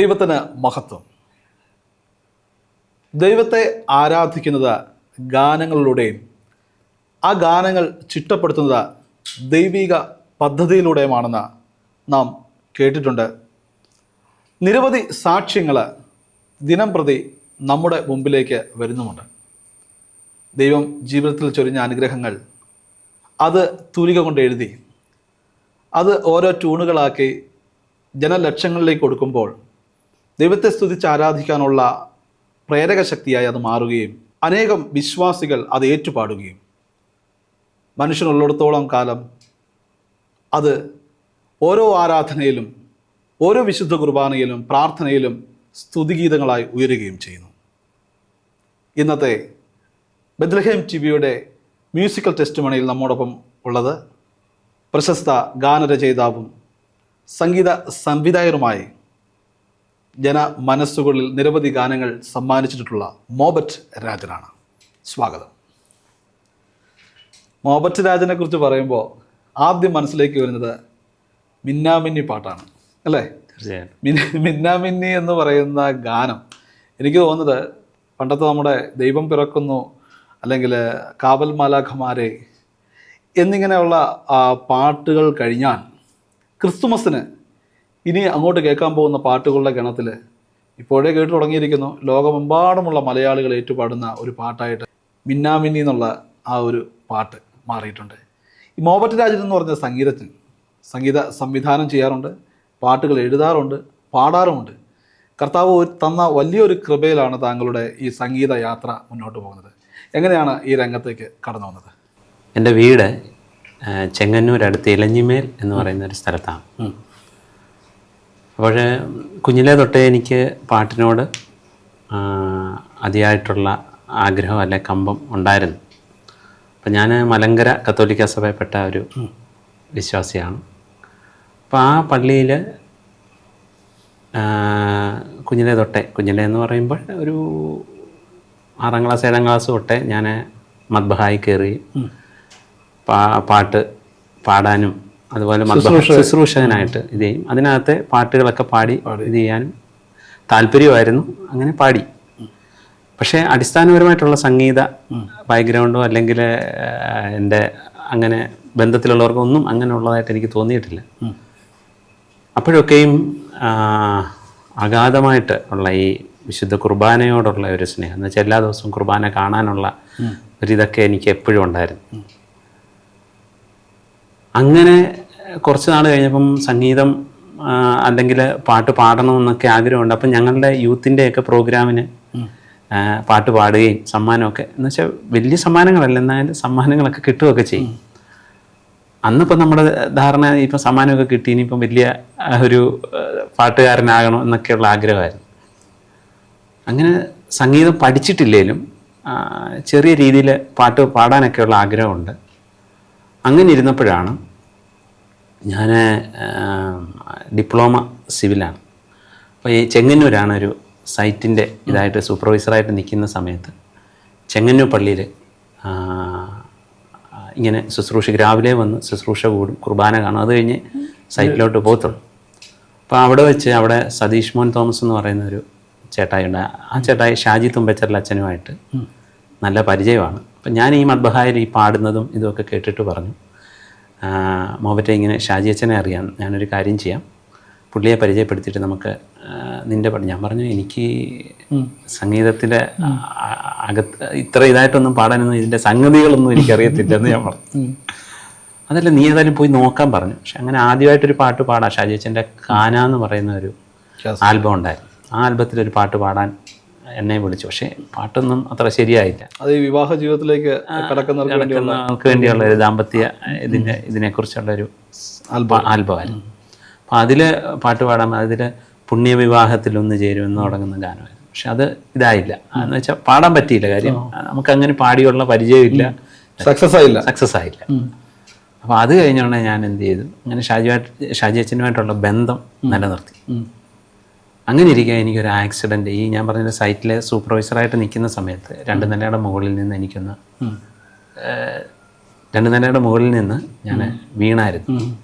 ദൈവത്തിന് മഹത്വം. ദൈവത്തെ ആരാധിക്കുന്നത് ഗാനങ്ങളിലൂടെയും ആ ഗാനങ്ങൾ ചിട്ടപ്പെടുത്തുന്നത് ദൈവിക പദ്ധതിയിലൂടെയുമാണെന്ന് നാം കേട്ടിട്ടുണ്ട്. നിരവധി സാക്ഷ്യങ്ങൾ ദിനം പ്രതി നമ്മുടെ മുമ്പിലേക്ക് വരുന്നുമുണ്ട്. ദൈവം ജീവിതത്തിൽ ചൊരിഞ്ഞ അനുഗ്രഹങ്ങൾ അത് തൂലിക കൊണ്ട് എഴുതി അത് ഓരോ ട്യൂണുകളാക്കി ജനലക്ഷങ്ങളിലേക്ക് കൊടുക്കുമ്പോൾ ദൈവത്തെ സ്തുതിച്ച് ആരാധിക്കാനുള്ള പ്രേരക ശക്തിയായി അത് മാറുകയും അനേകം വിശ്വാസികൾ അത് ഏറ്റുപാടുകയും മനുഷ്യനുള്ളിടത്തോളം കാലം അത് ഓരോ ആരാധനയിലും ഓരോ വിശുദ്ധ കുർബാനയിലും പ്രാർത്ഥനയിലും സ്തുതിഗീതങ്ങളായി ഉയരുകയും ചെയ്യുന്നു. ഇന്നത്തെ ബദ്ലഹേം ടി വിയുടെ മ്യൂസിക്കൽ ടെസ്റ്റ് മണിയിൽ നമ്മോടൊപ്പം ഉള്ളത് പ്രശസ്ത ഗാനരചയിതാവും സംഗീത സംവിധായകരുമായി ജന മനസ്സുകളിൽ നിരവധി ഗാനങ്ങൾ സമ്മാനിച്ചിട്ടുള്ള മോബറ്റ് രാജനാണ്. സ്വാഗതം. മോബറ്റ് രാജനെ കുറിച്ച് പറയുമ്പോൾ ആദ്യം മനസ്സിലേക്ക് വരുന്നത് മിന്നാമിന്നി പാട്ടാണ് അല്ലേ? മിന്നാമിന്നി എന്ന് പറയുന്ന ഗാനം എനിക്ക് തോന്നുന്നത് പണ്ടത്തെ നമ്മുടെ ദൈവം പിറക്കുന്നു അല്ലെങ്കിൽ കാവൽ മാലാഖമാരെ എന്നിങ്ങനെയുള്ള പാട്ടുകൾ കഴിഞ്ഞാൽ ക്രിസ്തുമസിന് ഇനി അങ്ങോട്ട് കേൾക്കാൻ പോകുന്ന പാട്ടുകളുടെ ഗണത്തിൽ ഇപ്പോഴേ കേട്ടു തുടങ്ങിയിരിക്കുന്നു. ലോകമെമ്പാടുമുള്ള മലയാളികൾ ഏറ്റുപാടുന്ന ഒരു പാട്ടായിട്ട് മിന്നാമിന്നി എന്നുള്ള ആ ഒരു പാട്ട് മാറിയിട്ടുണ്ട്. ഈ മോബറ്റ് രാജൻ എന്ന് പറഞ്ഞ സംഗീതത്തിൽ സംഗീത സംവിധാനം ചെയ്യാറുണ്ട് പാട്ടുകൾ എഴുതാറുണ്ട് പാടാറുമുണ്ട്. കർത്താവ് തന്ന വലിയൊരു കൃപയിലാണ് താങ്കളുടെ ഈ സംഗീത യാത്ര മുന്നോട്ട് പോകുന്നത്. എങ്ങനെയാണ് ഈ രംഗത്തേക്ക് കടന്നു വന്നത്? എന്റെ വീട് ചെങ്ങന്നൂരടുത്ത് ചെങ്ങന്നൂർ അടുത്ത് ഇലഞ്ഞിമേൽ എന്ന് പറയുന്ന ഒരു സ്ഥലത്താണ്. അപ്പോൾ കുഞ്ഞിലെ തൊട്ടേ എനിക്ക് പാട്ടിനോട് അതിയായിട്ടുള്ള ആഗ്രഹം അല്ലെ കമ്പം ഉണ്ടായിരുന്നു. അപ്പം ഞാൻ മലങ്കര കത്തോലിക്ക സഭയപ്പെട്ട ഒരു വിശ്വാസിയാണ്. അപ്പം ആ പള്ളിയിൽ കുഞ്ഞിലെ തൊട്ടേ കുഞ്ഞിലെ എന്ന് പറയുമ്പോൾ ഒരു ആറാം ക്ലാസ് ഏഴാം ക്ലാസ് തൊട്ടേ ഞാൻ മദ്ബഹായി കയറി പാട്ട് പാടാനും അതുപോലെ ശുശ്രൂഷകനായിട്ട് ഇത് ചെയ്യും. അതിനകത്തെ പാട്ടുകളൊക്കെ പാടി ഇത് ചെയ്യാനും താല്പര്യമായിരുന്നു. അങ്ങനെ പാടി. പക്ഷേ അടിസ്ഥാനപരമായിട്ടുള്ള സംഗീത ബാക്ക്ഗ്രൗണ്ടോ അല്ലെങ്കിൽ എന്റെ അങ്ങനെ ബന്ധത്തിലുള്ളവർക്കൊന്നും അങ്ങനെ ഉള്ളതായിട്ട് എനിക്ക് തോന്നിയിട്ടില്ല. അപ്പോഴൊക്കെയും അഗാധമായിട്ട് ഉള്ള ഈ വിശുദ്ധ കുർബാനയോടുള്ള ഒരു സ്നേഹം. എന്ന് വെച്ചാൽ എല്ലാ ദിവസവും കുർബാന കാണാനുള്ള ഒരിതൊക്കെ എനിക്ക് എപ്പോഴും ഉണ്ടായിരുന്നു. അങ്ങനെ കുറച്ച് നാൾ കഴിഞ്ഞപ്പം സംഗീതം അല്ലെങ്കിൽ പാട്ട് പാടണമെന്നൊക്കെ ആഗ്രഹമുണ്ട്. അപ്പം ഞങ്ങളുടെ യൂത്തിന്റെയൊക്കെ പ്രോഗ്രാമിന് പാട്ട് പാടുകയും സമ്മാനമൊക്കെ. എന്ന് വെച്ചാൽ വലിയ സമ്മാനങ്ങളല്ല എന്നാലും സമ്മാനങ്ങളൊക്കെ കിട്ടുകയൊക്കെ ചെയ്യും. അന്നിപ്പോൾ നമ്മുടെ ധാരണ ഇപ്പം സമ്മാനമൊക്കെ കിട്ടി ഇനിയിപ്പം വലിയ ഒരു പാട്ടുകാരനാകണം എന്നൊക്കെയുള്ള ആഗ്രഹമായിരുന്നു. അങ്ങനെ സംഗീതം പഠിച്ചിട്ടില്ലേലും ചെറിയ രീതിയിൽ പാട്ട് പാടാനൊക്കെയുള്ള ആഗ്രഹമുണ്ട്. അങ്ങനെ ഇരുന്നപ്പോഴാണ് ഞാൻ ഡിപ്ലോമ സിവിലാണ്. അപ്പോൾ ഈ ചെങ്ങന്നൂരാണ് ഒരു സൈറ്റിന്റെ ഇതായിട്ട് സൂപ്പർവൈസറായിട്ട് നിൽക്കുന്ന സമയത്ത് ചെങ്ങന്നൂർ പള്ളിയിൽ ഇങ്ങനെ ശുശ്രൂഷ രാവിലെ വന്ന് ശുശ്രൂഷ കൂടും കുർബാന കാണും. അത് കഴിഞ്ഞ് സൈറ്റിലോട്ട് പോകത്തുള്ളൂ. അപ്പോൾ അവിടെ വെച്ച് അവിടെ സതീഷ് മോൻ തോമസ് എന്ന് പറയുന്ന ഒരു ചേട്ടായി ഉണ്ട്. ആ ചേട്ടായി ഷാജി തുമ്പച്ചറിൽ അച്ഛനുമായിട്ട് നല്ല പരിചയമാണ്. അപ്പം ഞാൻ ഈ മദ്ബഹായിൽ ഈ പാടുന്നതും ഇതുമൊക്കെ കേട്ടിട്ട് പറഞ്ഞു. മോബറ്റെ ഇങ്ങനെ ഷാജി അച്ഛനെ അറിയാം ഞാനൊരു കാര്യം ചെയ്യാം. പുള്ളിയെ പരിചയപ്പെടുത്തിയിട്ട് നമുക്ക് നിന്റെ പണി ഞാൻ പറഞ്ഞു എനിക്ക് സംഗീതത്തിലെ അകത്ത് ഇത്ര ഇതായിട്ടൊന്നും പാടാനൊന്നും ഇതിന്റെ സംഗതികളൊന്നും എനിക്കറിയത്തില്ല എന്ന് ഞാൻ പറഞ്ഞു. അതല്ല നീ ഏതായാലും പോയി നോക്കാൻ പറഞ്ഞു. പക്ഷെ അങ്ങനെ ആദ്യമായിട്ടൊരു പാട്ട് പാടാം ഷാജി അച്ഛന്റെ കാന എന്ന് പറയുന്ന ഒരു ആൽബം ഉണ്ടായിരുന്നു. ആ ആൽബത്തിൽ ഒരു പാട്ട് പാടാൻ എന്നെ വിളിച്ചു. പക്ഷേ പാട്ടൊന്നും അത്ര ശരിയായില്ല. അത് ഈ വിവാഹ ജീവിതത്തിലേക്ക് കടക്കുന്നവർക്ക് വേണ്ടിയുള്ള ഒരു ദാമ്പത്യ ഇതിന്റെ ഇതിനെക്കുറിച്ചുള്ള ഒരു ആൽബം. ആൽബമായിരുന്നു. അപ്പം അതിൽ പാട്ട് പാടാൻ അതിൽ പുണ്യവിവാഹത്തിലൊന്ന് ചേരുമെന്ന് തുടങ്ങുന്ന ഗാനമായിരുന്നു. പക്ഷെ അത് ഇതായില്ല. എന്ന് വെച്ചാൽ പാടാൻ പറ്റിയില്ല കാര്യം. നമുക്ക് അങ്ങനെ പാടിയുള്ള പരിചയമില്ല. സക്സസ് ആയില്ല. സക്സസ് ആയില്ല. അപ്പോൾ അത് കഴിഞ്ഞോണ്ട് ഞാൻ എന്ത് ചെയ്തു? അങ്ങനെ ഷാജി ഷാജി അച്ഛനുമായിട്ടുള്ള ബന്ധം നിലനിർത്തി. അങ്ങനെ ഇരിക്കുക എനിക്കൊരു ആക്സിഡന്റ് ഈ ഞാൻ പറഞ്ഞ സൈറ്റിലെ സൂപ്പർവൈസറായിട്ട് നിൽക്കുന്ന സമയത്ത് രണ്ട് നിലയുടെ മുകളിൽ നിന്ന് എനിക്കൊന്ന് രണ്ട് നിലയുടെ മുകളിൽ നിന്ന് ഞാൻ വീണായിരുന്നു.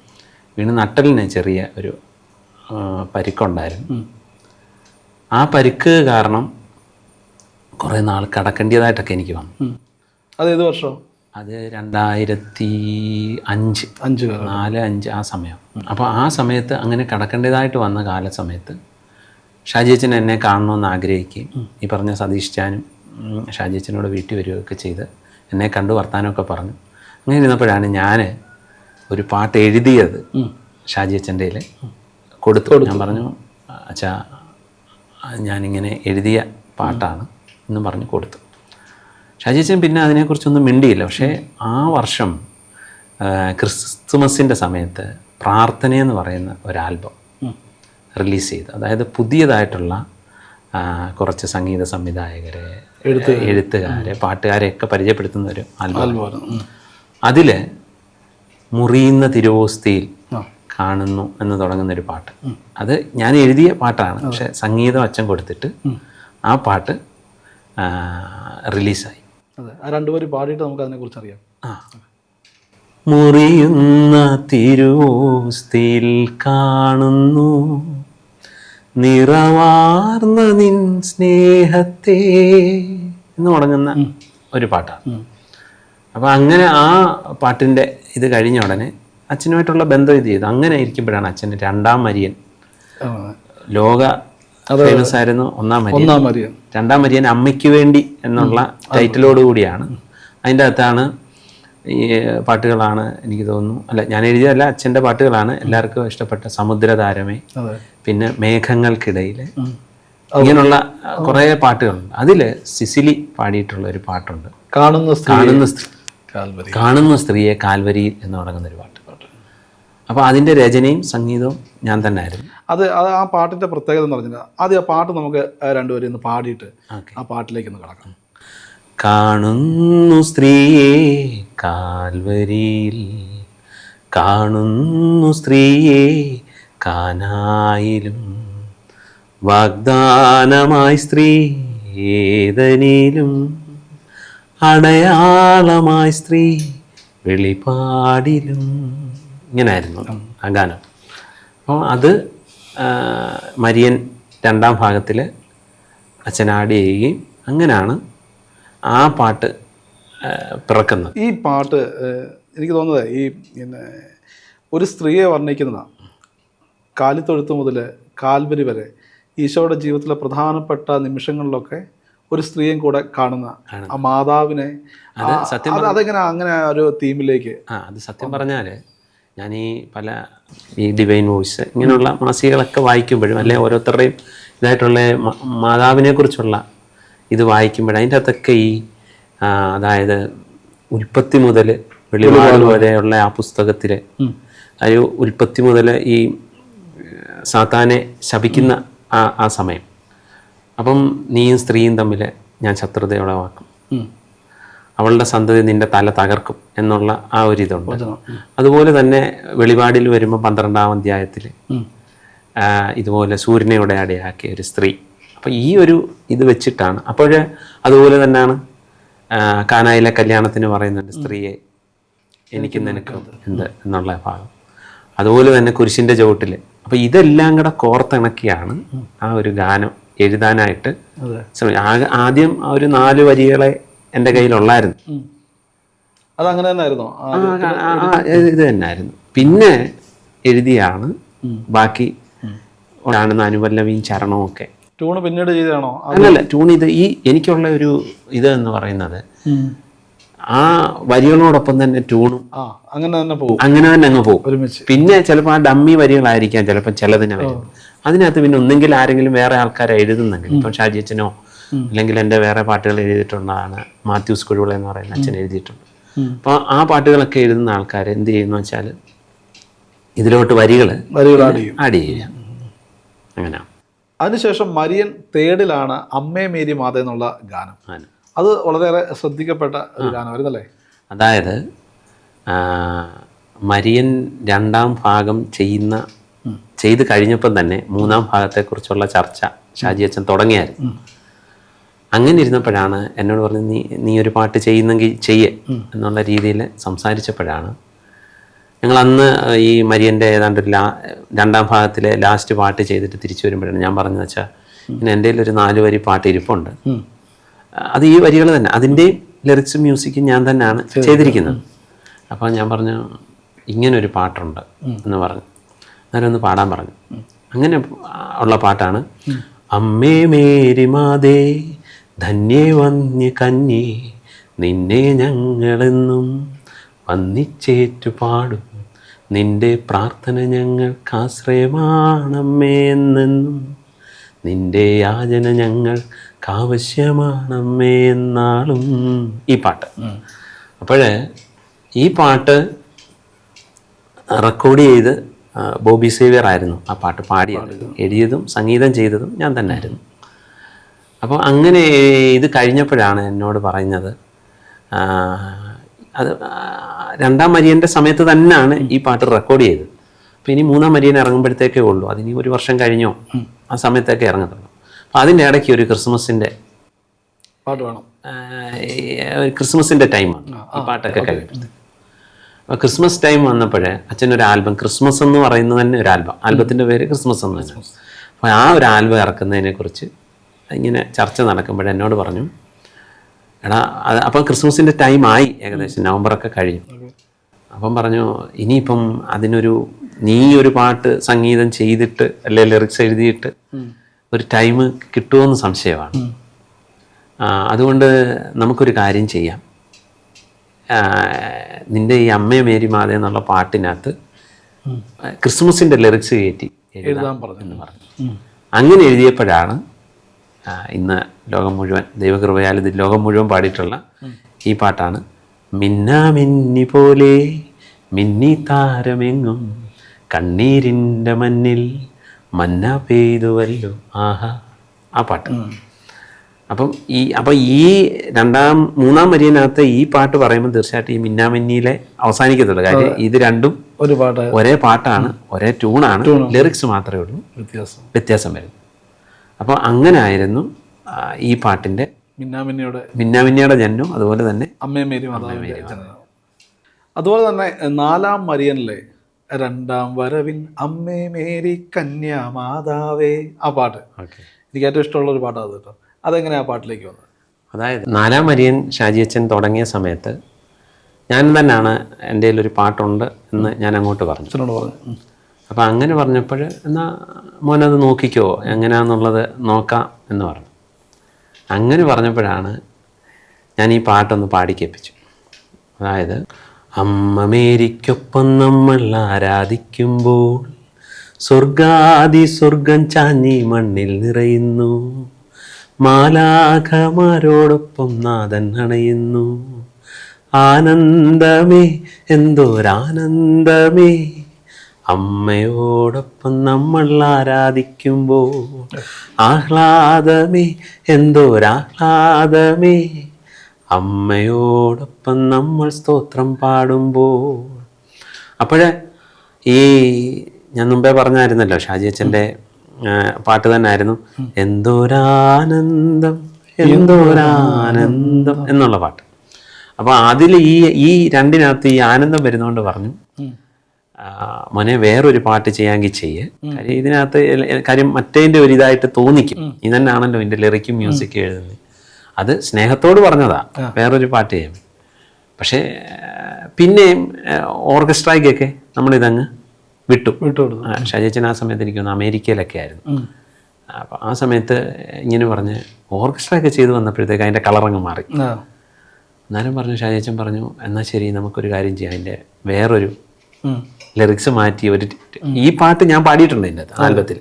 വീണ് നട്ടലിന് ചെറിയ ഒരു പരിക്കുണ്ടായിരുന്നു. ആ പരിക്ക് കാരണം കുറേ നാൾ കടക്കേണ്ടതായിട്ടൊക്കെ എനിക്ക് വന്നു. അത് ഏത് വർഷം? അത് രണ്ടായിരത്തി അഞ്ച്. അഞ്ച്. നാല് അഞ്ച് ആ സമയം. അപ്പോൾ ആ സമയത്ത് അങ്ങനെ കടക്കേണ്ടതായിട്ട് വന്ന കാല സമയത്ത് ഷാജിയച്ചൻ എന്നെ കാണണമെന്ന് ആഗ്രഹിക്കുകയും ഈ പറഞ്ഞ സതീഷ് ചാനും ഷാജി അച്ഛനോട് വീട്ടിൽ വരികയൊക്കെ ചെയ്ത് എന്നെ കണ്ടു വർത്താനമൊക്കെ പറഞ്ഞു. അങ്ങനെ ഇരുന്നപ്പോഴാണ് ഞാൻ ഒരു പാട്ട് എഴുതിയത് ഷാജി അച്ഛന്റെ കൊടുത്തു. ഞാൻ പറഞ്ഞു അച്ഛാ ഞാനിങ്ങനെ എഴുതിയ പാട്ടാണ് എന്ന് പറഞ്ഞു കൊടുത്തു. ഷാജി അച്ഛൻ പിന്നെ അതിനെക്കുറിച്ചൊന്നും മിണ്ടിയില്ല. പക്ഷേ ആ വർഷം ക്രിസ്തുമസിന്റെ സമയത്ത് പ്രാർത്ഥനയെന്ന് പറയുന്ന ഒരാൽബം റിലീസ് ചെയ്ത്. അതായത് പുതിയതായിട്ടുള്ള കുറച്ച് സംഗീത സംവിധായകരെ എഴുത്ത് എഴുത്തുകാരെ പാട്ടുകാരെയൊക്കെ പരിചയപ്പെടുത്തുന്ന ഒരു ആൽബം. അതിൽ മുറിയുന്ന തിരുവോസ്തിയിൽ കാണുന്നു എന്ന് തുടങ്ങുന്ന ഒരു പാട്ട് അത് ഞാൻ എഴുതിയ പാട്ടാണ്. പക്ഷെ സംഗീതം അച്ഛൻ കൊടുത്തിട്ട് ആ പാട്ട് റിലീസായി. രണ്ടുപേരും പാടിയിട്ട് നമുക്ക് അതിനെക്കുറിച്ച് അറിയാം. ആ. മുറിയുന്ന തിരുവോസ്തിയിൽ കാണുന്നു. നിറവാർന്ന നിൻ സ്നേഹത്തെ എന്ന് തുടങ്ങുന്ന ഒരു പാട്ടാണ്. അപ്പോൾ അങ്ങനെ ആ പാട്ടിന്റെ ഇത് കഴിഞ്ഞ ഉടനെ അച്ഛനുമായിട്ടുള്ള ബന്ധം ഇത് ചെയ്തു. അങ്ങനെ ഇരിക്കുമ്പോഴാണ് അച്ഛന്റെ രണ്ടാം മരിയൻ. ലോക ഫേമസ് ആയിരുന്നു ഒന്നാം മരിയൻ ഒന്നാം മരിയൻ രണ്ടാം മരിയൻ അമ്മയ്ക്ക് വേണ്ടി എന്നുള്ള ടൈറ്റിലോട് കൂടിയാണ്. അതിന്റെ അകത്താണ് ഈ പാട്ടുകളാണ് എനിക്ക് തോന്നുന്നു. അല്ല ഞാൻ എഴുതിയതല്ല അച്ഛന്റെ പാട്ടുകളാണ് എല്ലാവർക്കും ഇഷ്ടപ്പെട്ട സമുദ്രതാരമേ പിന്നെ മേഘങ്ങൾക്കിടയിൽ ഇങ്ങനെയുള്ള കുറേ പാട്ടുകളുണ്ട്. അതിൽ സിസിലി പാടിയിട്ടുള്ള ഒരു പാട്ടുണ്ട്. കാണുന്ന കാണുന്ന സ്ത്രീ. കാണുന്ന സ്ത്രീയെ കാൽവരി എന്ന് തുടങ്ങുന്ന ഒരു പാട്ട്. അപ്പോൾ അതിന്റെ രചനയും സംഗീതവും ഞാൻ തന്നെ ആയിരുന്നു അത് ആ പാട്ടിന്റെ പ്രത്യേകത എന്ന് പറഞ്ഞാൽ ആദ്യം ആ പാട്ട് നമുക്ക് രണ്ടുപേരും ഇന്ന് പാടിയിട്ട് ആ പാട്ടിലേക്ക് ഒന്ന് കടക്കാം. കാണുന്നു സ്ത്രീയെ കാൽവരിയിൽ. കാണുന്നു സ്ത്രീയെ കാനായിലും. വാഗ്ദാനമായി സ്ത്രീ ഏതനിലും. അടയാളമായി സ്ത്രീ വെളിപാടിലും. ഇങ്ങനായിരുന്നു ആ ഗാനം. അപ്പോൾ അത് മരിയൻ രണ്ടാം ഭാഗത്തിൽ അച്ഛനാടി ചെയ്യുകയും അങ്ങനെയാണ് ആ പാട്ട് പിറക്കുന്നത്. ഈ പാട്ട് എനിക്ക് തോന്നുന്നത് ഈ പിന്നെ ഒരു സ്ത്രീയെ വർണിക്കുന്നതാണ് കാലിത്തൊഴുത്ത് മുതൽ കാൽവരി വരെ ഈശോയുടെ ജീവിതത്തിലെ പ്രധാനപ്പെട്ട നിമിഷങ്ങളിലൊക്കെ ഒരു സ്ത്രീയും കൂടെ കാണുന്ന ആ മാതാവിനെ സത്യം അത് അതെങ്ങനെ അങ്ങനെ ഒരു തീമിലേക്ക് ആ അത് സത്യം പറഞ്ഞാൽ ഞാൻ ഈ പല ഈ ഡിവൈൻ വോയിസ് ഇങ്ങനെയുള്ള മാസികകളൊക്കെ വായിക്കുമ്പോഴും അല്ലെ ഓരോരുത്തരുടെയും ഇതായിട്ടുള്ള മാതാവിനെ കുറിച്ചുള്ള ഇത് വായിക്കുമ്പോൾ അതിന്റെ അകത്തൊക്കെ ഈ അതായത് ഉൽപ്പത്തി മുതൽ വെളിപാട് വരെയുള്ള ആ പുസ്തകത്തിൽ ഒരു ഉൽപ്പത്തി മുതൽ ഈ സാത്താനെ ശപിക്കുന്ന ആ ആ സമയം. അപ്പം നീയും സ്ത്രീയും തമ്മിൽ ഞാൻ ശത്രുതയുളവാക്കും. അവളുടെ സന്തതി നിന്റെ തല തകർക്കും എന്നുള്ള ആ ഒരു ഇതുണ്ട്. അതുപോലെ തന്നെ വെളിപാടിൽ വരുമ്പോൾ പന്ത്രണ്ടാം അധ്യായത്തിൽ. ഇതുപോലെ സൂര്യനെ ഉടയാടിയാക്കിയ ഒരു സ്ത്രീ. അപ്പോൾ ഈ ഒരു ഇത് വെച്ചിട്ടാണ്. അപ്പോൾ അതുപോലെ തന്നെയാണ് കാനായിലെ കല്യാണത്തിന് പറയുന്നുണ്ട് സ്ത്രീയെ എനിക്ക് നിനക്ക് എന്ത് എന്നുള്ള ഭാഗം. അതുപോലെ തന്നെ കുരിശിന്റെ ചുവട്ടിൽ അപ്പോൾ ഇതെല്ലാം കൂടെ കോർത്തിണക്കിയാണ് ആ ഒരു ഗാനം എഴുതാനായിട്ട് ആദ്യം ആ ഒരു നാല് വരികളെ എന്റെ കയ്യിലുള്ളായിരുന്നു. അതങ്ങനെ തന്നെയായിരുന്നു ഇത് തന്നെയായിരുന്നു പിന്നെ എഴുതിയാണ് ബാക്കി കാണുന്ന അനുപല്ലവിയും ചരണവും ഒക്കെ. ട്യൂണ് പിന്നീട് ചെയ്തതാണോ? അല്ലല്ല ട്യൂൺ ഇത് ഈ എനിക്കുള്ള ഒരു ഇത് എന്ന് പറയുന്നത് ആ വരികളോടൊപ്പം തന്നെ ട്യൂണും അങ്ങനെ തന്നെ പോകും. അങ്ങനെ തന്നെ അങ്ങ് പോകും. ഒരുമിച്ച്. പിന്നെ ചിലപ്പോൾ ആ ഡമ്മി വരികളായിരിക്കാം ചിലപ്പോൾ ചിലതിനെ വരും. അതിനകത്ത് പിന്നെ ഒന്നെങ്കിൽ ആരെങ്കിലും വേറെ ആൾക്കാരെ എഴുതുന്നെങ്കിൽ ഇപ്പം ഷാജി അച്ഛനോ അല്ലെങ്കിൽ എന്റെ വേറെ പാട്ടുകൾ എഴുതിയിട്ടുള്ളതാണ് മാത്യൂസ് കുഴുവിള എന്ന് പറയുന്ന അച്ഛൻ എഴുതിയിട്ടുണ്ട്. അപ്പോൾ ആ പാട്ടുകളൊക്കെ എഴുതുന്ന ആൾക്കാർ എന്ത് ചെയ്യുന്നു വെച്ചാൽ ഇതിലോട്ട് വരികൾ വരികൾ ആഡ് ചെയ്യും. ആഡ് ചെയ്യുക അങ്ങനെ. അതിനുശേഷം മരിയൻ തേടിലാണ് അമ്മേ മേരി മാത എന്നുള്ള ഗാനം. അത് വളരെയേറെ ശ്രദ്ധിക്കപ്പെട്ട ഒരു ഗാനമായിരുന്നല്ലേ? അതായത് ആ, മരിയൻ രണ്ടാം ഭാഗം ചെയ്യുന്ന ചെയ്ത് കഴിഞ്ഞപ്പം തന്നെ മൂന്നാം ഭാഗത്തെക്കുറിച്ചുള്ള ചർച്ച ഷാജി അച്ഛൻ തുടങ്ങിയായിരുന്നു. അങ്ങനെ ഇരുന്നപ്പോഴാണ് എന്നോട് പറഞ്ഞ് നീ നീ ഒരു പാട്ട് ചെയ്യുന്നെങ്കിൽ ചെയ്യേ എന്നുള്ള രീതിയിൽ സംസാരിച്ചപ്പോഴാണ് ഞങ്ങൾ അന്ന് ഈ മരിയന്റെ ഏതാണ്ട് ഒരു ലാ രണ്ടാം ഭാഗത്തിലെ ലാസ്റ്റ് പാട്ട് ചെയ്തിട്ട് തിരിച്ചു വരുമ്പോഴാണ് ഞാൻ പറഞ്ഞത് വെച്ചാൽ പിന്നെ എന്റെ ഒരു നാല് വരി പാട്ട് ഇരിപ്പുണ്ട്. അത് ഈ വരികൾ തന്നെ അതിന്റെയും ലിറിക്സും മ്യൂസിക്കും ഞാൻ തന്നെയാണ് ചെയ്തിരിക്കുന്നത്. അപ്പോൾ ഞാൻ പറഞ്ഞു ഇങ്ങനൊരു പാട്ടുണ്ട് എന്ന് പറഞ്ഞു. അന്നേരം ഒന്ന് പാടാൻ പറഞ്ഞു. അങ്ങനെ ഉള്ള പാട്ടാണ്. അമ്മേ മേരി മാതേ ധന്യേ വന്യ കന്നി നിന്നെ ഞങ്ങളെന്നും വന്നിച്ചേറ്റു പാടും നിന്റെ പ്രാർത്ഥന ഞങ്ങൾക്ക് എന്നെന്നും. നിന്റെ യാചന ഞങ്ങൾക്കാവശ്യമാണമ്മേ എന്നാളും. ഈ പാട്ട്. അപ്പോഴേ ഈ പാട്ട് റെക്കോർഡ് ചെയ്ത് ബോബി സേവിയർ ആയിരുന്നു ആ പാട്ട് പാടിയത്. എഴുതിയതും സംഗീതം ചെയ്തതും ഞാൻ തന്നെ ആയിരുന്നു. അപ്പോൾ അങ്ങനെ ഇത് കഴിഞ്ഞപ്പോഴാണ് എന്നോട് പറയുന്നത് അത് രണ്ടാം മരിയന്റെ സമയത്ത് തന്നെയാണ് ഈ പാട്ട് റെക്കോർഡ് ചെയ്തത്. അപ്പോൾ ഇനി മൂന്നാം മരിയൻ ഇറങ്ങുമ്പോഴത്തേക്കേ ഉള്ളൂ. അതിനി ഒരു വർഷം കഴിഞ്ഞോ ആ സമയത്തൊക്കെ ഇറങ്ങത്തുള്ളൂ. അപ്പോൾ അതിന്റെ ഇടയ്ക്ക് ഒരു ക്രിസ്മസിന്റെ പാട്ട് വേണം. ക്രിസ്മസിന്റെ ടൈമാണ് ഈ പാട്ടൊക്കെ കഴിഞ്ഞിട്ട്. അപ്പോൾ ക്രിസ്മസ് ടൈം വന്നപ്പോഴേ അച്ഛനൊരു ആൽബം ക്രിസ്മസ് എന്ന് പറയുന്നത് തന്നെ ഒരു ആൽബം. ആൽബത്തിന്റെ പേര് ക്രിസ്മസ് എന്ന് തന്നെ അപ്പോൾ ആ ഒരു ആൽബം ഇറക്കുന്നതിനെക്കുറിച്ച് ഇങ്ങനെ ചർച്ച നടക്കുമ്പോൾ എന്നോട് പറഞ്ഞു എടാ അപ്പം ക്രിസ്മസിന്റെ ടൈം ആയി. ഏകദേശം നവംബറൊക്കെ കഴിഞ്ഞു. അപ്പം പറഞ്ഞു ഇനിയിപ്പം അതിനൊരു നീ ഒരു പാട്ട് സംഗീതം ചെയ്തിട്ട് അല്ലെ ലിറിക്സ് എഴുതിയിട്ട് ഒരു ടൈം കിട്ടുമോയെന്ന് സംശയമാണ്. അതുകൊണ്ട് നമുക്കൊരു കാര്യം ചെയ്യാം. നിന്റെ ഈ അമ്മയെ മേരി മാത എന്നുള്ള പാട്ടിനകത്ത് ക്രിസ്മസിന്റെ ലിറിക്സ് കയറ്റി എഴുതാൻ പറഞ്ഞു എന്ന് പറഞ്ഞു. അങ്ങനെ എഴുതിയപ്പോഴാണ് ഇന്ന് ലോകം മുഴുവൻ ദൈവകൃപയാൽ ഇത് ലോകം മുഴുവൻ പാടിയിട്ടുള്ള ഈ പാട്ടാണ്. മിന്നാ മിന്നി പോലെ മിന്നി താരമെങ്ങും കണ്ണീരിന്റെ മഞ്ഞിൽ മന്ന പെയ്തുവല്ലോ. ആഹാ ആ പാട്ട്. അപ്പം ഈ അപ്പം ഈ രണ്ടാം മൂന്നാം വരിയനകത്ത് ഈ പാട്ട് പറയുമ്പോൾ തീർച്ചയായിട്ടും ഈ മിന്നാമിന്നിയിലെ അവസാനിക്കത്തുള്ളൂ. കാര്യം ഇത് രണ്ടും ഒരു പാട്ട്. ഒരേ പാട്ടാണ് ഒരേ ട്യൂണാണ് ലിറിക്സ് മാത്രമേ ഉള്ളൂ. വ്യത്യാസം. വ്യത്യാസം വരുന്നു അപ്പോൾ അങ്ങനെ ആയിരുന്നു ഈ പാട്ടിന്റെ മിന്നാമിന്നയുടെ മിന്നാമിന്നയുടെ ജന്മം അതുപോലെ തന്നെ അമ്മേ മേരി മാതാവിന്റെ ജനനം. അതുപോലെ തന്നെ നാലാം മരിയനിലെ രണ്ടാം വരവിൻ അമ്മേ മേരി കന്യാ മാതാവേ ആ പാട്ട്. എനിക്ക് ഏറ്റവും ഇഷ്ടമുള്ള ഒരു പാട്ടാണ് കേട്ടോ. അതെങ്ങനെ ആ പാട്ടിലേക്ക് വന്നത് അതായത് നാലാം വരിയൻ ഷാജിയച്ചൻ തുടങ്ങിയ സമയത്ത് ഞാൻ തന്നെയാണ് എന്റെ ഒരു പാട്ടുണ്ട് എന്ന് ഞാൻ അങ്ങോട്ട് പറഞ്ഞു. പറഞ്ഞു. ഉം. അപ്പോൾ അങ്ങനെ പറഞ്ഞപ്പോൾ എന്നാൽ മോനത് നോക്കിക്കോ എങ്ങനെയാണെന്നുള്ളത് നോക്കാം എന്ന് പറഞ്ഞു. അങ്ങനെ പറഞ്ഞപ്പോഴാണ് ഞാൻ ഈ പാട്ടൊന്ന് പാടിക്കേൽപ്പിച്ചു അതായത് അമ്മ മേരിക്കൊപ്പം നമ്മൾ ആരാധിക്കുമ്പോൾ സ്വർഗാദി സ്വർഗം ചാഞ്ഞി മണ്ണിൽ നിറയുന്നു. മാലാഖമാരോടൊപ്പം നാഥൻ അണയുന്നു. ആനന്ദമേ എന്തോരാനന്ദമേ അമ്മയോടൊപ്പം നമ്മൾ ആരാധിക്കുമ്പോൾ ആഹ്ലാദമേ എന്തോരാഹ്ലാദമേ. അമ്മയോടൊപ്പം നമ്മൾ സ്തോത്രം പാടുമ്പോൾ അപ്പോഴേ ഈ ഞാൻ മുമ്പേ പറഞ്ഞായിരുന്നല്ലോ ഷാജി അച്ഛന്റെ പാട്ട് തന്നെ ആയിരുന്നു എന്തോരാനന്ദം എന്തോരാനന്ദം. എന്നുള്ള പാട്ട്. അപ്പോൾ അതിൽ ഈ ഈ രണ്ടിനകത്ത് ഈ ആനന്ദം വരുന്നതുകൊണ്ട് പറഞ്ഞു മോനെ വേറൊരു പാട്ട് ചെയ്യാമെങ്കിൽ ചെയ്യ്. കാര്യം ഇതിനകത്ത് കാര്യം മറ്റേതിന്റെ ഒരു ഇതായിട്ട് തോന്നിക്കും ഇത് തന്നെയാണല്ലോ ഇതിന്റെ ലിറിക്കും മ്യൂസിക്കും എഴുതുന്നത് അത് സ്നേഹത്തോട് പറഞ്ഞതാ. വേറൊരു പാട്ട് ചെയ്യാൻ. പക്ഷേ പിന്നെയും ഓർക്കസ്ട്രയ്ക്കൊക്കെ നമ്മളിതങ്ങ് വിട്ടു. ഷജേച്ചൻ ആ, സമയത്ത് എനിക്ക് തോന്നുന്നു അമേരിക്കയിലൊക്കെ ആയിരുന്നു. അപ്പം ആ സമയത്ത് ഇങ്ങനെ പറഞ്ഞ് ഓർക്കസ്ട്രയൊക്കെ ചെയ്തു വന്നപ്പോഴത്തേക്ക് അതിന്റെ കളറങ്ങ് മാറി. എന്നാലും പറഞ്ഞു ഷാജേച്ചൻ പറഞ്ഞു എന്നാൽ ശരി നമുക്കൊരു കാര്യം ചെയ്യാം. അതിന്റെ വേറൊരു. ലിറിക്സ് മാറ്റി ഒരു ഈ പാട്ട് ഞാൻ പാടിയിട്ടുണ്ട് ഇതിന്റെ ആൽബത്തിൽ.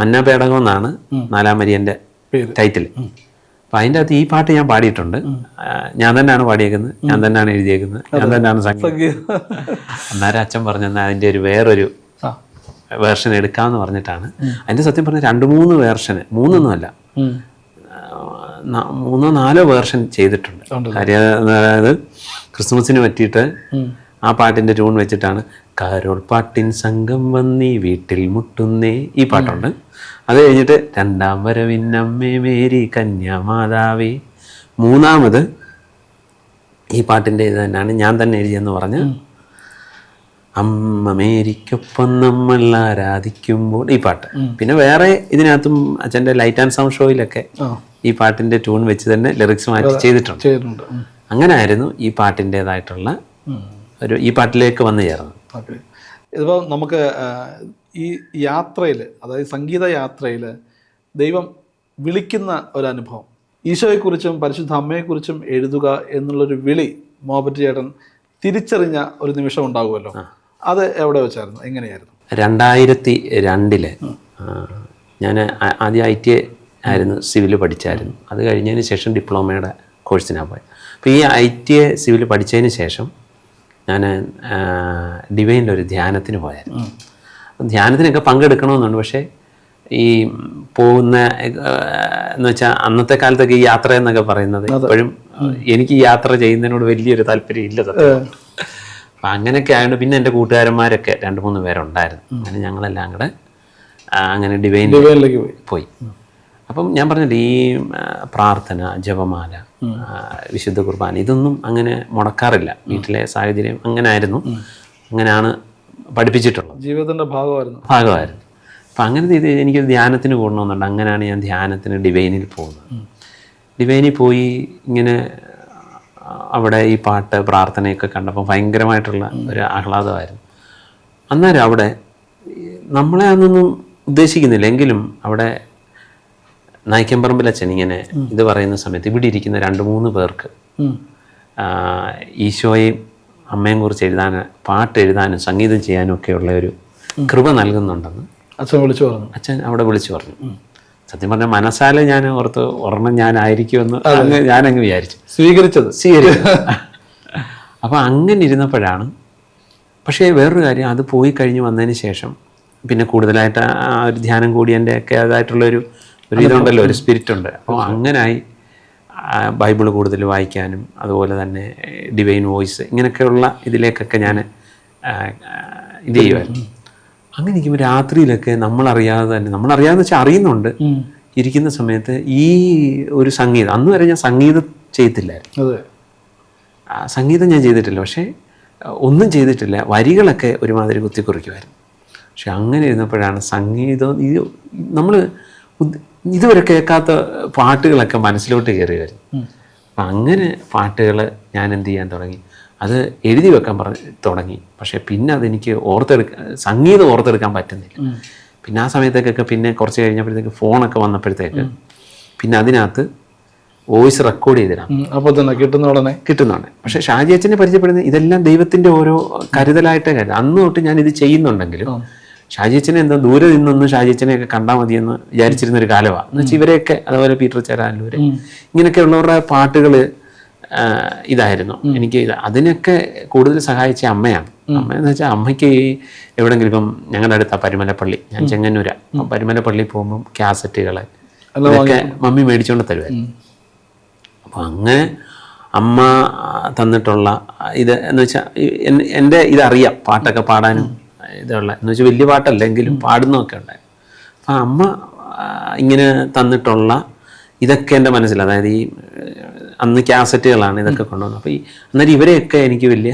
മന്ന പേടകം എന്നാണ് നാലാം വരിയന്റെ ടൈറ്റിൽ. അപ്പം അതിന്റെ അകത്ത് ഈ പാട്ട് ഞാൻ പാടിയിട്ടുണ്ട്. ഞാൻ തന്നെയാണ് പാടിയേക്കുന്നത്. ഞാൻ തന്നെയാണ് എഴുതിയേക്കുന്നത്. ഞാൻ തന്നെയാണ് സംഗീതം. അന്നേരം അച്ഛൻ പറഞ്ഞു അതിന്റെ ഒരു വേറൊരു വേർഷൻ എടുക്കാമെന്ന് പറഞ്ഞിട്ടാണ്. അതിന്റെ സത്യം പറഞ്ഞ രണ്ട് മൂന്ന് വേർഷന് മൂന്നൊന്നും അല്ല. മൂന്നോ നാലോ വേർഷൻ ചെയ്തിട്ടുണ്ട്? കാര്യം അതായത് ക്രിസ്മസിന് പറ്റിയിട്ട് ആ പാട്ടിന്റെ ട്യൂൺ വെച്ചിട്ടാണ് കാരോൾ പാട്ടിൻ സംഘം വന്നീ വീട്ടിൽ മുട്ടുന്നേ. ഈ പാട്ടുണ്ട്. അത് കഴിഞ്ഞിട്ട് രണ്ടാം വരവിന്നമ്മേ മേരി കന്യാമാതാവേ. മൂന്നാമത് ഈ പാട്ടിന്റെ ഇത് തന്നെയാണ് ഞാൻ തന്നെ എഴുതിയെന്ന് പറഞ്ഞ് അമ്മ മേരിക്കൊപ്പം നമ്മൾ ആരാധിക്കുമ്പോൾ ഈ പാട്ട്. പിന്നെ വേറെ ഇതിനകത്തും അച്ഛന്റെ ലൈറ്റ് ആൻഡ് സൗണ്ട് ഷോയിലൊക്കെ ഈ പാട്ടിന്റെ ട്യൂൺ വെച്ച് തന്നെ ലിറിക്സ് മാറ്റി ചെയ്തിട്ടുണ്ട്. അങ്ങനെ ആയിരുന്നു ഈ പാട്ടിന്റെതായിട്ടുള്ള. ഒരു ഈ പാട്ടിലേക്ക് വന്നു ചേർന്നത്. ഓക്കെ ഇതിപ്പോൾ നമുക്ക് ഈ യാത്രയിൽ അതായത് സംഗീത യാത്രയിൽ ദൈവം വിളിക്കുന്ന ഒരനുഭവം. ഈശോയെക്കുറിച്ചും പരിശുദ്ധ അമ്മയെക്കുറിച്ചും എഴുതുക എന്നുള്ളൊരു വിളി മോഹപ്പറ്റ് ചേട്ടൻ തിരിച്ചറിഞ്ഞ ഒരു നിമിഷം ഉണ്ടാകുമല്ലോ അത് എവിടെ വെച്ചായിരുന്നു? എങ്ങനെയായിരുന്നു? രണ്ടായിരത്തി രണ്ടിൽ ഞാൻ ആദ്യം ഐ ടി ആയിരുന്നു സിവിൽ പഠിച്ചായിരുന്നു. അത് കഴിഞ്ഞതിന് ശേഷം ഡിപ്ലോമയുടെ കോഴ്സിനാണ് പോയത് അപ്പോൾ ഈ ഐ ടി എ സിവിൽ പഠിച്ചതിന് ശേഷം ഞാൻ ഡിവൈനിലൊരു ധ്യാനത്തിന് പോയായിരുന്നു. ധ്യാനത്തിനൊക്കെ പങ്കെടുക്കണമെന്നുണ്ട്. പക്ഷേ ഈ പോകുന്ന എന്ന് വെച്ചാൽ അന്നത്തെ കാലത്തൊക്കെ ഈ യാത്ര എന്നൊക്കെ പറയുന്നത് എപ്പോഴും എനിക്ക് യാത്ര ചെയ്യുന്നതിനോട് വലിയൊരു താല്പര്യം ഇല്ല അപ്പം അങ്ങനെയൊക്കെ ആയതുകൊണ്ട് പിന്നെ എന്റെ കൂട്ടുകാരന്മാരൊക്കെ രണ്ട് മൂന്ന് പേരുണ്ടായിരുന്നു. അങ്ങനെ ഞങ്ങളെല്ലാം കൂടെ അങ്ങനെ ഡിവൈൻ ഡിവൈനിലേക്ക് പോയി. അപ്പം ഞാൻ പറഞ്ഞില്ല ഈ പ്രാർത്ഥന ജപമാല വിശുദ്ധ കുർബാന ഇതൊന്നും അങ്ങനെ മുടക്കാറില്ല. വീട്ടിലെ സാഹചര്യം അങ്ങനെ ആയിരുന്നു അങ്ങനെയാണ് പഠിപ്പിച്ചിട്ടുള്ളത്. ജീവിതത്തിന്റെ ഭാഗമായിരുന്നു. ഭാഗമായിരുന്നു. അപ്പം അങ്ങനെ ഇത് എനിക്ക് ധ്യാനത്തിന് കൂടണമെന്നുണ്ട് അങ്ങനെയാണ് ഞാൻ ധ്യാനത്തിന് ഡിവൈനിൽ പോകുന്നത്. ഡിവൈനിൽ പോയി ഇങ്ങനെ അവിടെ ഈ പാട്ട് പ്രാർത്ഥനയൊക്കെ കണ്ടപ്പോൾ ഭയങ്കരമായിട്ടുള്ള ഒരു ആഹ്ലാദമായിരുന്നു. അന്നേരം അവിടെ നമ്മളെ അതൊന്നും ഉദ്ദേശിക്കുന്നില്ല. എങ്കിലും അവിടെ നായ്ക്കമ്പറമ്പിലച്ഛൻ ഇങ്ങനെ ഇത് പറയുന്ന സമയത്ത് ഇവിടെ ഇരിക്കുന്ന രണ്ട് മൂന്ന് പേർക്ക് ഈശോയും ഈശോയെയും അമ്മയും കുറിച്ച് എഴുതാൻ പാട്ട് എഴുതാനും സംഗീതം ചെയ്യാനും ഒക്കെയുള്ള ഒരു കൃപ നൽകുന്നുണ്ടെന്ന് അച്ഛൻ വിളിച്ചു പറഞ്ഞു. അച്ഛൻ അവിടെ വിളിച്ചു പറഞ്ഞു. സത്യം പറഞ്ഞാൽ മനസ്സാലെ ഞാൻ ഓർത്ത് ഒരെണ്ണം ഞാനായിരിക്കുമെന്ന് അങ്ങ് ഞാനങ്ങ് വിചാരിച്ചു. സ്വീകരിച്ചത്. സ്വീകരിച്ചു അപ്പോൾ അങ്ങനെ ഇരുന്നപ്പോഴാണ് പക്ഷേ വേറൊരു കാര്യം അത് പോയി കഴിഞ്ഞ് വന്നതിന് ശേഷം പിന്നെ കൂടുതലായിട്ട് ആ ഒരു ധ്യാനം കൂടി എന്റെ ഒക്കെ അതായിട്ടുള്ളൊരു ഒരു ഇതുണ്ടല്ലോ ഒരു സ്പിരിറ്റ് ഉണ്ട്. അപ്പോൾ അങ്ങനായി ബൈബിൾ കൂടുതൽ വായിക്കാനും അതുപോലെ തന്നെ ഡിവൈൻ വോയിസ് ഇങ്ങനെയൊക്കെയുള്ള ഇതിലേക്കൊക്കെ ഞാൻ ഇത് ചെയ്യുമായിരുന്നു അങ്ങനെ ഇരിക്കുമ്പോൾ രാത്രിയിലൊക്കെ നമ്മളറിയാതെ തന്നെ നമ്മളറിയാതെ വെച്ചാൽ അറിയുന്നുണ്ട്. ഇരിക്കുന്ന സമയത്ത് ഈ ഒരു സംഗീതം അന്ന് വരെ ഞാൻ സംഗീതം ചെയ്യത്തില്ലായിരുന്നു അതെ. സംഗീതം ഞാൻ ചെയ്തിട്ടില്ല. പക്ഷേ ഒന്നും ചെയ്തിട്ടില്ല. വരികളൊക്കെ ഒരുമാതിരി കുത്തിക്കുറിക്കുമായിരുന്നു പക്ഷെ അങ്ങനെ ഇരുന്നപ്പോഴാണ് സംഗീതം ഈ നമ്മൾ ഇതുവരെ കേൾക്കാത്ത പാട്ടുകളൊക്കെ മനസ്സിലോട്ട് കയറി വരും അപ്പം അങ്ങനെ പാട്ടുകൾ ഞാൻ എന്ത് ചെയ്യാൻ തുടങ്ങി. അത് എഴുതി വെക്കാൻ പറഞ്ഞ് തുടങ്ങി. പക്ഷേ പിന്നെ അതെനിക്ക് ഓർത്തെടുക്കാൻ സംഗീതം ഓർത്തെടുക്കാൻ പറ്റുന്നില്ല. പിന്നെ ആ സമയത്തേക്കൊക്കെ പിന്നെ കുറച്ച് കഴിഞ്ഞപ്പോഴത്തേക്ക് ഫോണൊക്കെ വന്നപ്പോഴത്തേക്ക് പിന്നെ അതിനകത്ത് വോയിസ് റെക്കോർഡ് ചെയ്തിടാം. അപ്പോൾ തന്നെ കിട്ടുന്ന ഉടനെ? കിട്ടുന്നുണ്ട് പക്ഷെ ഷാജി അച്ഛനെ പരിചയപ്പെടുന്നത് ഇതെല്ലാം ദൈവത്തിന്റെ ഓരോ കരുതലായിട്ടേ കരുത്. അന്ന് തൊട്ട് ഞാൻ ഇത് ചെയ്യുന്നുണ്ടെങ്കിലും ഷാജി എന്തോ ദൂരെ നിന്നൊന്ന് ഷാജിച്ചനെയൊക്കെ കണ്ടാൽ മതിയെന്ന് വിചാരിച്ചിരുന്ന ഒരു കാലമാണ് എന്ന് വെച്ചാൽ ഇവരെയൊക്കെ അതുപോലെ പീറ്റർ ചേരാനൂര് ഇങ്ങനെയൊക്കെ ഉള്ളവരുടെ പാട്ടുകൾ ഇതായിരുന്നു. എനിക്ക് ഇത് അതിനൊക്കെ കൂടുതൽ സഹായിച്ച അമ്മയാണ്. അമ്മ എന്ന് വെച്ചാൽ അമ്മയ്ക്ക് എവിടെങ്കിലും ഇപ്പം ഞങ്ങളുടെ അടുത്ത പരിമലപ്പള്ളി ഞാൻ ചെങ്ങന്നൂരാ. പരിമലപ്പള്ളി പോകുമ്പം കാസറ്റുകൾ അതൊക്കെ മമ്മി മേടിച്ചുകൊണ്ട് തരുമായിരുന്നു അപ്പൊ അങ്ങനെ അമ്മ തന്നിട്ടുള്ള ഇത് എന്ന് വെച്ചാൽ എന്റെ ഇതറിയാം പാട്ടൊക്കെ പാടാനും. ഇതുള്ള. എന്ന് വെച്ചാൽ വലിയ പാട്ടല്ലെങ്കിലും പാടുന്നതൊക്കെ ഉണ്ടായിരുന്നു അപ്പം അമ്മ ഇങ്ങനെ തന്നിട്ടുള്ള ഇതൊക്കെ എന്റെ മനസ്സിൽ അതായത് ഈ അന്ന് ക്യാസറ്റുകളാണ് ഇതൊക്കെ കൊണ്ടുവന്നത്. അപ്പോൾ ഈ അന്നേരം ഇവരെയൊക്കെ എനിക്ക് വലിയ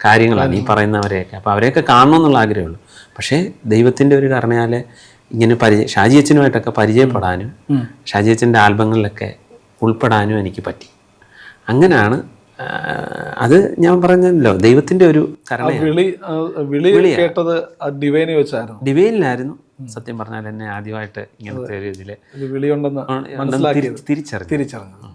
കാര്യങ്ങളാണ് ഈ പറയുന്നവരെയൊക്കെ. അപ്പോൾ അവരെയൊക്കെ കാണണമെന്നുള്ള ആഗ്രഹമുള്ളൂ പക്ഷേ ദൈവത്തിന്റെ ഒരു കാരണയാൽ ഇങ്ങനെ പരിചയ ഷാജി അച്ഛനുമായിട്ടൊക്കെ പരിചയപ്പെടാനും ഷാജി അച്ഛന്റെ ആൽബങ്ങളിലൊക്കെ ഉൾപ്പെടാനും എനിക്ക് പറ്റി. അങ്ങനെയാണ് അത് ഞാൻ പറഞ്ഞല്ലോ ദൈവത്തിന്റെ ഒരു വിളി വിളി കേട്ടത് ഡിവൈനെ വെച്ചായിരുന്നു. ഡിവൈനിലായിരുന്നു. സത്യം പറഞ്ഞാൽ എന്നെ ആദ്യമായിട്ട് ഇങ്ങനത്തെ ഒരു ഇതിൽ വിളിയുണ്ടെന്ന് തിരിച്ചറിഞ്ഞു. തിരിച്ചറിഞ്ഞത്